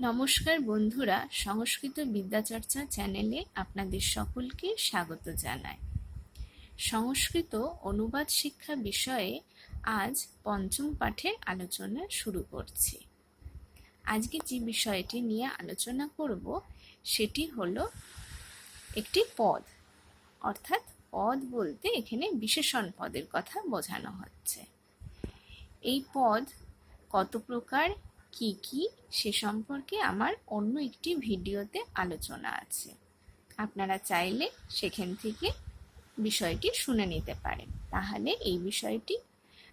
নমস্কার বন্ধুরা, সংস্কৃত বিদ্যাচর্চা চ্যানেলে আপনাদের সকলকে স্বাগত জানাই। সংস্কৃত অনুবাদ শিক্ষা বিষয়ে আজ পঞ্চম পাঠের আলোচনা শুরু করছি। আজকে যে বিষয়টি নিয়ে আলোচনা করব, সেটি হলো একটি পদ। অর্থাৎ পদ বলতে এখানে বিশেষণ পদের কথা বোঝানো হচ্ছে। এই পদ কত প্রকার কি কি? সে সম্পর্কে আমার অন্য একটি ভিডিওতে আলোচনা আছে। আপনারা চাইলে সেখান থেকে বিষয়টি শুনে নিতে পারেন। তাহলে এই বিষয়টি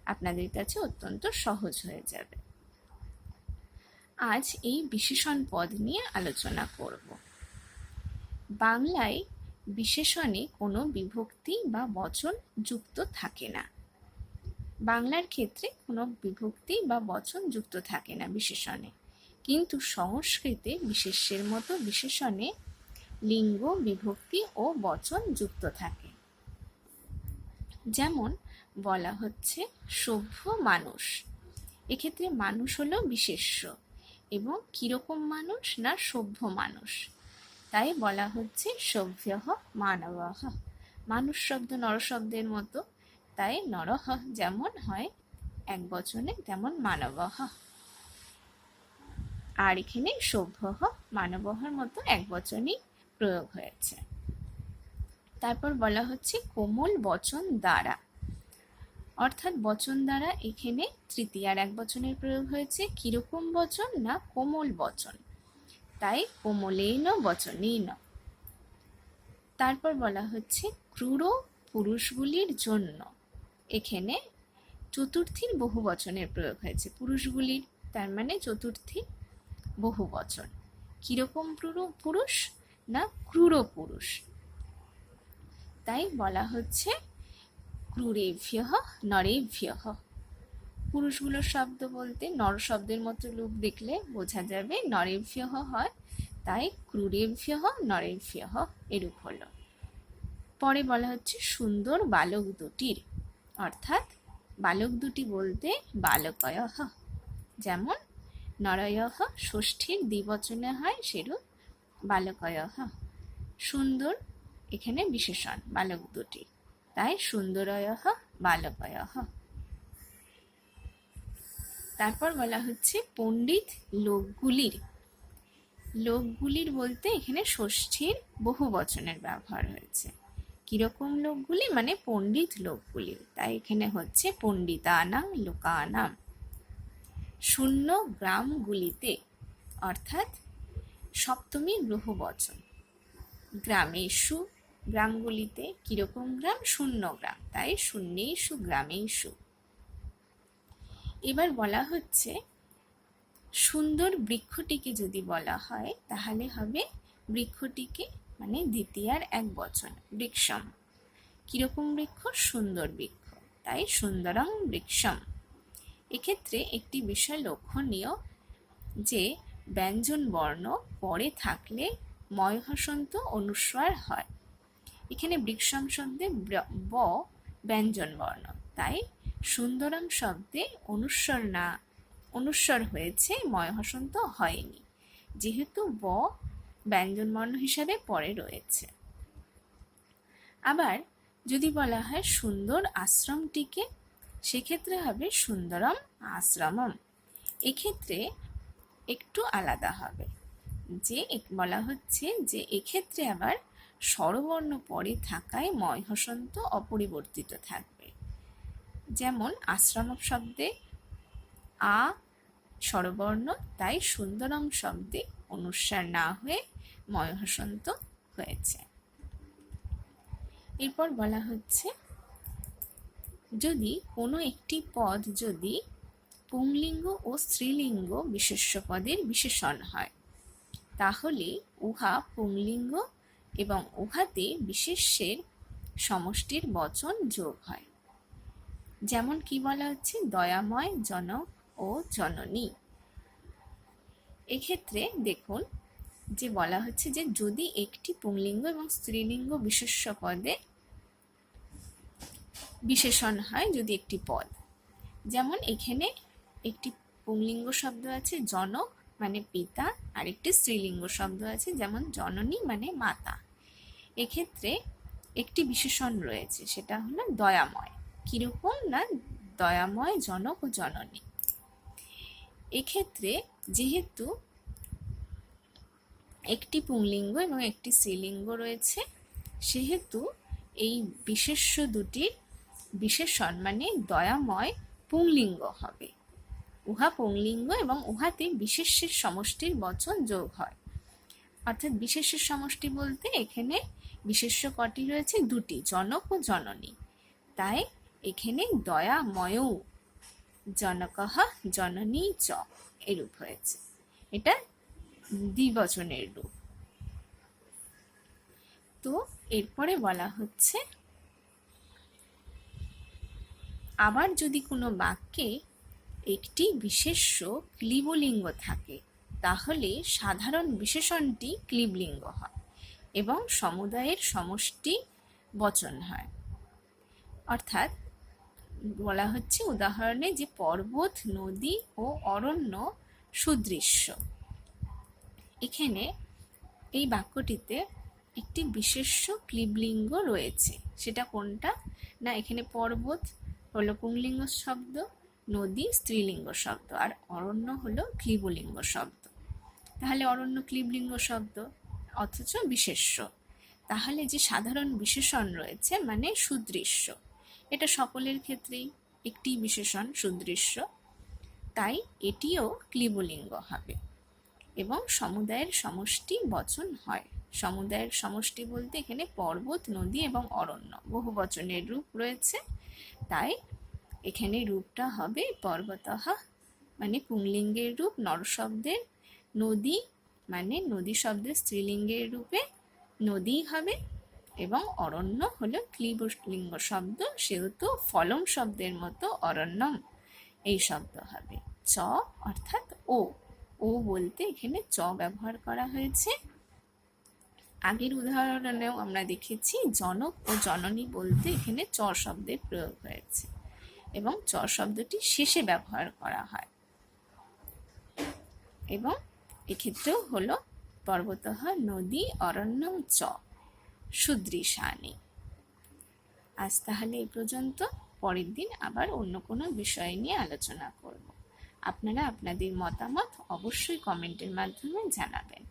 আপনাদের কাছে অত্যন্ত সহজ হয়ে যাবে। আজ এই বিশেষণ পদ নিয়ে আলোচনা করব। বাংলায় বিশেষণে কোনো বিভক্তি বা বচন যুক্ত থাকে না। বাংলার ক্ষেত্রে কোনো বিভক্তি বা বচন যুক্ত থাকে না বিশেষণে। কিন্তু সংস্কৃতে বিশেষ্যের মতো বিশেষণে লিঙ্গ, বিভক্তি ও বচন যুক্ত থাকে। যেমন বলা হচ্ছে সভ্য মানুষ। এক্ষেত্রে মানুষ হলো বিশেষ্য এবং কীরকম মানুষ না সভ্য মানুষ। তাই বলা হচ্ছে সভ্য মানব। মানুষ শব্দ নরশব্দের মতো তাই নরহ যেমন হয়, এক বচনে তেমন মানবহ। আর এখানে সভ্যহ মানবহর মতো এক বচনই প্রয়োগ হয়েছে। তারপর বলা হচ্ছে কোমল বচন দ্বারা। অর্থাৎ বচন দ্বারা এখানে তৃতীয়ার এক বচনের প্রয়োগ হয়েছে, কীরকম বচন না কোমল বচন। তাই কোমলেন বচনেন। তারপর বলা হচ্ছে ক্রূর পুরুষগুলির জন্য। এখানে চতুর্থীর বহু বচনের প্রয়োগ হয়েছে। পুরুষগুলির, তার মানে চতুর্থী বহু বচন। কীরকম পুরুষ না ক্রূর পুরুষ? তাই বলা হচ্ছে ক্রুরেভ্য নরেভ্য পুরুষগুলোর শব্দ বলতে নর শব্দের মতো রূপ দেখলে বোঝা যাবে নরেভ্য হয়, তাই ক্রুরেভ্য নরেভ্য এরূপ হলো। পরে বলা হচ্ছে সুন্দর বালক দুটির। অর্থাৎ বালক দুটি বলতে বালকয়। যেমন, নরয় ষষ্ঠীর দ্বিবচনে হয় সেরূপ বালকয়। সুন্দর, এখানে বিশেষণ বালক দুটি। তাই সুন্দরয়, বালকয়। তারপর বলা হচ্ছে পণ্ডিত লোকগুলির। লোকগুলির বলতে এখানে ষষ্ঠীর বহু বচনের ব্যবহার হয়েছে। কীরকম লোকগুলি? মানে পণ্ডিত লোকগুলি। তাই এখানে হচ্ছে পণ্ডিতানাং লোকানাম। শূন্য গ্রামগুলিতে, অর্থাৎ সপ্তমী গ্রহ বচন গ্রামেশু গ্রামগুলিতে কীরকম গ্রাম? শূন্য গ্রাম। তাই শূন্যেশু গ্রামেশু এবার বলা হচ্ছে, সুন্দর বৃক্ষটিকে যদি বলা হয়, তাহলে হবে বৃক্ষটিকে মানে দ্বিতীয়ার এক বচন, বৃক্ষম। কীরকম বৃক্ষ? সুন্দর বৃক্ষ। তাই সুন্দরং বৃক্ষম। এক্ষেত্রে একটি বিষয় লক্ষণীয় যে, ব্যঞ্জন বর্ণ পরে থাকলে ময়হসন্ত অনুস্বার হয়। এখানে বৃক্ষম শব্দে ব ব্যঞ্জন বর্ণ। তাই সুন্দরম শব্দে অনুস্বর না, অনুস্বর হয়েছে ময়হসন্ত হয়নি। যেহেতু ব ব্যঞ্জনবর্ণ হিসাবে পরে রয়েছে। আবার যদি বলা হয় সুন্দর আশ্রমটিকে, সেক্ষেত্রে হবে সুন্দরম আশ্রমম। এক্ষেত্রে একটু আলাদা হবে। যে বলা হচ্ছে যে এক্ষেত্রে আবার স্বরবর্ণ পরে থাকায় ময় হসন্ত অপরিবর্তিত থাকবে। যেমন আশ্রম শব্দে আ স্বরবর্ণ, তাই সুন্দরম শব্দে অনুস্বার না হয়ে ময়হসন্ত হয়েছে। এরপর বলা হচ্ছে, যদি কোনো একটি পদ যদি পুংলিঙ্গ ও স্ত্রীলিঙ্গ বিশেষ্য পদের বিশেষণ হয়, তাহলে উহা পুংলিঙ্গ এবং উহাতে বিশেষ্যের সমষ্টির বচন যোগ হয়। যেমন কি বলা হচ্ছে, দয়াময়, জনক ও জননী। এক্ষেত্রে দেখুন যে বলা হচ্ছে যে যদি একটি পুংলিঙ্গ এবং স্ত্রীলিঙ্গ বিশেষ্য পদে বিশেষণ হয়, যদি একটি পদ। যেমন এখানে একটি পুংলিঙ্গ শব্দ আছে, জনক মানে পিতা আর একটি স্ত্রীলিঙ্গ শব্দ আছে, যেমন জননী মানে মাতা। এক্ষেত্রে একটি বিশেষণ রয়েছে, সেটা হলো দয়াময়। কীরকম না দয়াময়, জনক ও জননী। এক্ষেত্রে যেহেতু একটি পুংলিঙ্গ এবং একটি স্ত্রীলিঙ্গ রয়েছে। সেহেতু এই বিশেষ্য দুটির বিশেষণ মানে দয়াময় পুংলিঙ্গ হবে। উহা পুংলিঙ্গ এবং উহাতে বিশেষ্যের সমষ্টির বচন যোগ হয়। অর্থাৎ বিশেষ্যের সমষ্টি বলতে এখানে বিশেষ্য কটি রয়েছে? দুটি, জনক ও জননী। তাই এখানে দয়াময়ও জনকহ জননী চ এরূপ হয়েছে। এটা দ্বিবচনের রূপ। তো এরপরে বলা হচ্ছে, আবার যদি কোনো বাক্যে একটি বিশেষ্য ক্লিবলিঙ্গ থাকে, তাহলে সাধারণ বিশেষণটি ক্লিবলিঙ্গ হয় এবং সমুদায়ের সমষ্টি বচন হয়। অর্থাৎ বলা হচ্ছে উদাহরণে যে পর্বত, নদী ও অরণ্য সুদৃশ্য। এখানে এই বাক্যটিতে একটি বিশেষ্য ক্লিবলিঙ্গ রয়েছে। সেটা কোনটা? না, এখানে পর্বত হলো পুংলিঙ্গ শব্দ, নদী স্ত্রীলিঙ্গ শব্দ, আর অরণ্য হলো ক্লিবলিঙ্গ শব্দ। তাহলে অরণ্য ক্লিবলিঙ্গ শব্দ, অথচ বিশেষ্য। তাহলে যে সাধারণ বিশেষণ রয়েছে মানে সুদৃশ্য। এটা সকলের ক্ষেত্রেই একটি বিশেষণ, সুদৃশ্য। তাই এটিও ক্লিবলিঙ্গ হবে। এবং সমুদায়ের সমষ্টি বচন হয়। সমুদায়ের সমষ্টি বলতে এখানে পর্বত, নদী এবং অরণ্য। বহু বচনের রূপ রয়েছে। তাই এখানে রূপটা হবে পর্বতহ মানে পুংলিঙ্গের রূপ, নরশব্দের নদী মানে নদী শব্দের স্ত্রীলিঙ্গের রূপে নদী হবে এবং অরণ্য হলো ক্লিবলিঙ্গ শব্দ, সেহেতু ফলম শব্দের মতো অরণ্যম এই শব্দ হবে। চ অর্থাৎ ও। ও বলতে এখানে চ ব্যবহার করা হয়েছে। আগের উদাহরণেও আমরা দেখেছি, জনক ও জননী বলতে এখানে চ শব্দের প্রয়োগ হয়েছে এবং চ শব্দটি শেষে ব্যবহার করা হয়। এবং এক্ষেত্রেও হলো পর্বতহ নদী অরণ্য চ, সুদৃশানি। আজ তাহলে এই পর্যন্ত। পরের দিন আবার অন্য কোনো বিষয় নিয়ে আলোচনা করব। আপনারা আপনাদের মতামত অবশ্যই কমেন্টের মাধ্যমে জানাবেন।